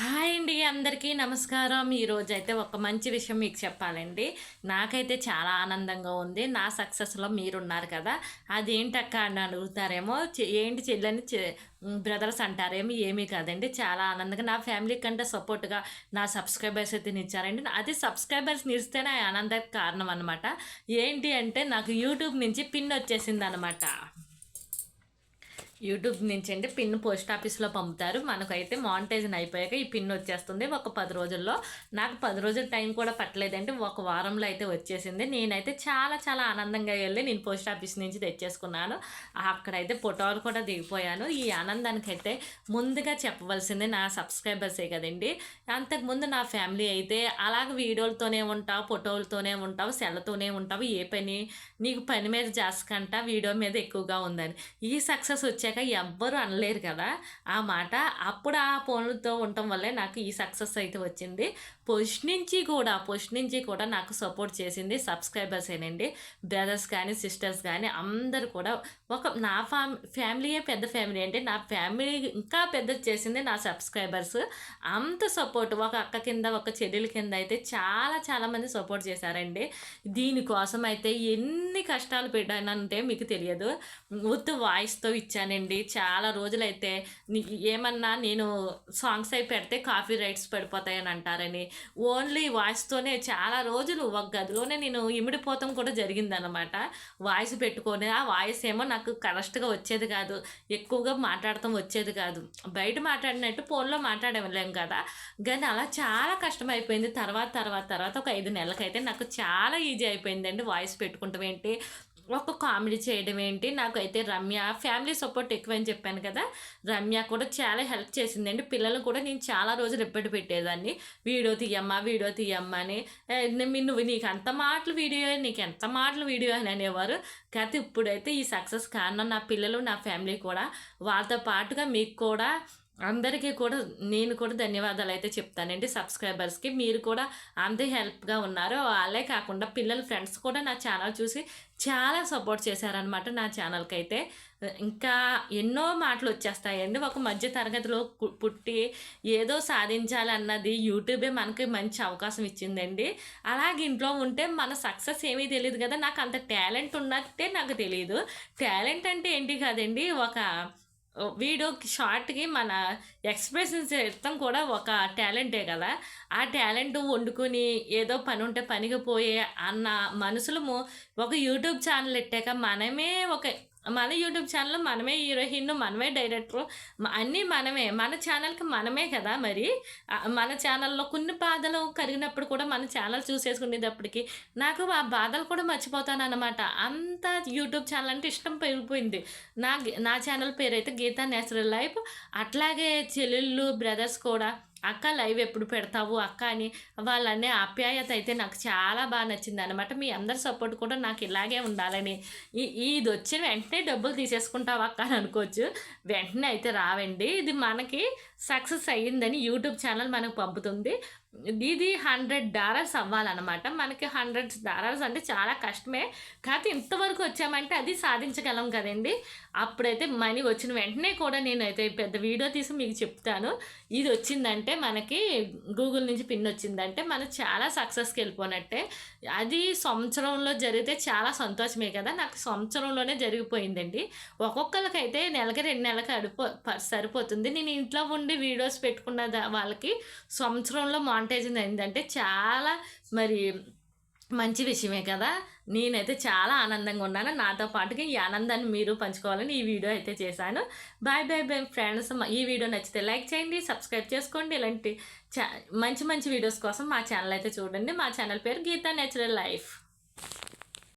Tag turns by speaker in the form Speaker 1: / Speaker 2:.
Speaker 1: Hi అండి అందరికీ నమస్కారం. ఈరోజు అయితే ఒక మంచి విషయం మీకు చెప్పాలండి. నాకైతే చాలా ఆనందంగా ఉంది. నా సక్సెస్లో మీరున్నారు కదా. అదేంటక్క అని అడుగుతారేమో. చె- ఏంటి చెల్లని బ్రదర్స్ అంటారేమో ఏమీ కాదండి. చాలా ఆనందంగా నా ఫ్యామిలీ కంటే సపోర్ట్గా నా సబ్స్క్రైబర్స్ అయితే నిచ్చారండి అది సబ్స్క్రైబర్స్ నిలిస్తేనే ఆ ఆనందానికి కారణం అనమాట ఏంటి అంటే నాకు యూట్యూబ్ నుంచి పిన్ వచ్చేసింది అనమాట యూట్యూబ్ నుంచి అంటే పిన్ పోస్ట్ ఆఫీస్లో పంపుతారు. మనకైతే మానిటైజన్ అయిపోయాక ఈ పిన్ వచ్చేస్తుంది. ఒక పది రోజుల్లో నాకు పది రోజుల టైం కూడా పట్టలేదండి. ఒక వారంలో అయితే వచ్చేసింది. నేనైతే చాలా చాలా ఆనందంగా వెళ్ళి నేను పోస్ట్ ఆఫీస్ నుంచి తెచ్చేసుకున్నాను. అక్కడైతే ఫోటోలు కూడా దిగిపోయాను. ఈ ఆనందానికి అయితే ముందుగా చెప్పవలసింది నా సబ్స్క్రైబర్సే కదండి. అంతకుముందు నా ఫ్యామిలీ అయితే అలాగ వీడియోలతోనే ఉంటావు ఫోటోలతోనే ఉంటావు సెల్లతోనే ఉంటావు. ఏ పని నీకు పని మీద జాస్కంట వీడియో మీద ఎక్కువగా ఉందని. ఈ సక్సెస్ వచ్చే వచ్చాక ఎవ్వరూ అనలేరు కదా. ఆ మాట అప్పుడు ఆ ఫోన్లతో ఉండటం వల్లే నాకు ఈ సక్సెస్ అయితే వచ్చింది. పోస్ట్ నుంచి కూడా పోస్ట్ నుంచి కూడా నాకు సపోర్ట్ చేసింది సబ్స్క్రైబర్స్ ఏనండి. బ్రదర్స్ కానీ సిస్టర్స్ కానీ అందరు కూడా ఒక నా ఫ్యామ్ ఫ్యామిలీయే పెద్ద ఫ్యామిలీ అంటే నా ఫ్యామిలీ ఇంకా పెద్ద చేసింది నా సబ్స్క్రైబర్స్. అంత సపోర్ట్ ఒక అక్క కింద ఒక చెల్లెల కింద అయితే చాలా చాలామంది సపోర్ట్ చేశారండి. దీనికోసం అయితే ఎన్ని కష్టాలు పెట్టానంటే మీకు తెలియదు. ఉత్తు వాయిస్తో ఇచ్చానండి. చాలా రోజులైతే నీ- ఏమన్నా నేను సాంగ్స్ అయి పెడితే కాఫీ రైట్స్ పడిపోతాయని అంటారని. ఓన్లీ వాయిస్తోనే చాలా రోజులు ఒక గదిలోనే నేను ఇమిడిపోతాం కూడా జరిగిందనమాట వాయిస్ పెట్టుకొని ఆ వాయిస్ ఏమో నాకు కరెక్ట్గా వచ్చేది కాదు. ఎక్కువగా మాట్లాడటం వచ్చేది కాదు. బయట మాట్లాడినట్టు ఫోన్లో మాట్లాడలేం కదా. కానీ అలా చాలా కష్టం అయిపోయింది తర్వాత తర్వాత తర్వాత ఒక ఐదు నెలలకైతే నాకు చాలా ఈజీ అయిపోయిందండి వాయిస్ పెట్టుకుంటాం ఏంటి? ఒక కామెడీ చేయడం ఏంటి? నాకైతే రమ్య ఫ్యామిలీ సపోర్ట్ ఎక్కువ అని చెప్పాను కదా. రమ్య కూడా చాలా హెల్ప్ చేసిందండి. పిల్లలు కూడా నేను చాలా రోజులు ఇబ్బంది పెట్టేదాన్ని. వీడియో తీయమ్మా వీడియో తీయమ్మా అని. నువ్వు నీకు అంత మాటలు వీడియో నీకు ఎంత మాటలు వీడియో అని అనేవారు. కాకపోతే ఇప్పుడైతే ఈ సక్సెస్ కారణం నా పిల్లలు నా ఫ్యామిలీ కూడా. వాళ్ళతో పాటుగా మీకు కూడా అందరికీ కూడా నేను కూడా ధన్యవాదాలు అయితే చెప్తానండి. సబ్స్క్రైబర్స్కి మీరు కూడా అంతే హెల్ప్గా ఉన్నారు అలాగే కాకుండా పిల్లల ఫ్రెండ్స్ కూడా నా ఛానల్ చూసి చాలా సపోర్ట్ చేశారనమాట నా ఛానల్కి అయితే ఇంకా ఎన్నో మాటలు వచ్చేస్తాయండి. ఒక మధ్య తరగతిలో కు- పుట్టి ఏదో సాధించాలన్నది యూట్యూబే మనకి మంచి అవకాశం ఇచ్చిందండి. అలాగే ఇంట్లో ఉంటే మన సక్సెస్ ఏమీ తెలియదు కదా నాకు అంత టాలెంట్ ఉన్నట్టే నాకు తెలియదు టాలెంట్ అంటే ఏంటి కాదండి ఒక వీడియో షార్ట్కి మన ఎక్స్ప్రెషన్స్ ఇస్తాం కూడా ఒక టాలెంటే కదా. ఆ టాలెంట్ వండుకొని ఏదో పని ఉంటే పనికి పోయే అన్న మనసులము ఒక యూట్యూబ్ ఛానల్ ఎట్టాక మనమే ఒక మన యూట్యూబ్ ఛానల్లో మనమే హీరోయిన్ మనమే డైరెక్టర్ అన్నీ మనమే. మన ఛానల్కి మనమే కదా మరి? మన ఛానల్లో కొన్ని బాధలు కరిగినప్పుడు కూడా మన ఛానల్ చూసేసుకునేటప్పటికి నాకు ఆ బాధలు కూడా మర్చిపోతాను అనమాట అంత యూట్యూబ్ ఛానల్ అంటే ఇష్టం పెరిగిపోయింది. నా నా ఛానల్ పేరు అయితే గీతా నేచురల్ లైఫ్. అట్లాగే చెల్లెళ్ళు బ్రదర్స్ కూడా అక్క లైవ్ ఎప్పుడు పెడతావు అక్క అని వాళ్ళనే ఆప్యాయత అయితే నాకు చాలా బాగా నచ్చింది అనమాట మీ అందరి సపోర్ట్ కూడా నాకు ఇలాగే ఉండాలని. ఈ ఇది వచ్చిన వెంటనే డబ్బులు తీసేసుకుంటావు అక్క అని అనుకోవచ్చు. వెంటనే అయితే రావండి. ఇది మనకి సక్సెస్ అయ్యిందని యూట్యూబ్ ఛానల్ మనకు పంపుతుంది. ఇది హండ్రెడ్ డాలర్స్ అవ్వాలన్నమాట. మనకి హండ్రెడ్ డాలర్స్ అంటే చాలా కష్టమే. కాకపోతే ఇంతవరకు వచ్చామంటే అది సాధించగలం కదండి. అప్పుడైతే మనీ వచ్చిన వెంటనే కూడా నేనైతే పెద్ద వీడియో తీసి మీకు చెప్తాను. ఇది వచ్చిందంటే మనకి గూగుల్ నుంచి పిన్ వచ్చిందంటే మనం చాలా సక్సెస్కి వెళ్ళిపోనట్టే. అది సంవత్సరంలో జరిగితే చాలా సంతోషమే కదా. నాకు సంవత్సరంలోనే జరిగిపోయిందండి. ఒక్కొక్కరికైతే నెలకి రెండు నెలలకి అడిపో ప- సరిపోతుంది. నేను ఇంట్లో ఉండి వీడియోస్ పెట్టుకున్న దా- వాళ్ళకి సంవత్సరంలో మానిటైజింగ్ ఏంటంటే చాలా మరి మంచి విషయమే కదా. నేనైతే చాలా ఆనందంగా ఉన్నాను. నాతో పాటుగా ఈ ఆనందాన్ని మీరు పంచుకోవాలని ఈ వీడియో అయితే చేశాను. బాయ్ బాయ్ బాయ్ ఫ్రెండ్స్ ఈ వీడియో నచ్చితే లైక్ చేయండి సబ్స్క్రైబ్ చేసుకోండి. ఇలాంటి చా మంచి మంచి వీడియోస్ కోసం మా ఛానల్ అయితే చూడండి. మా ఛానల్ పేరు గీతా నేచురల్ లైఫ్.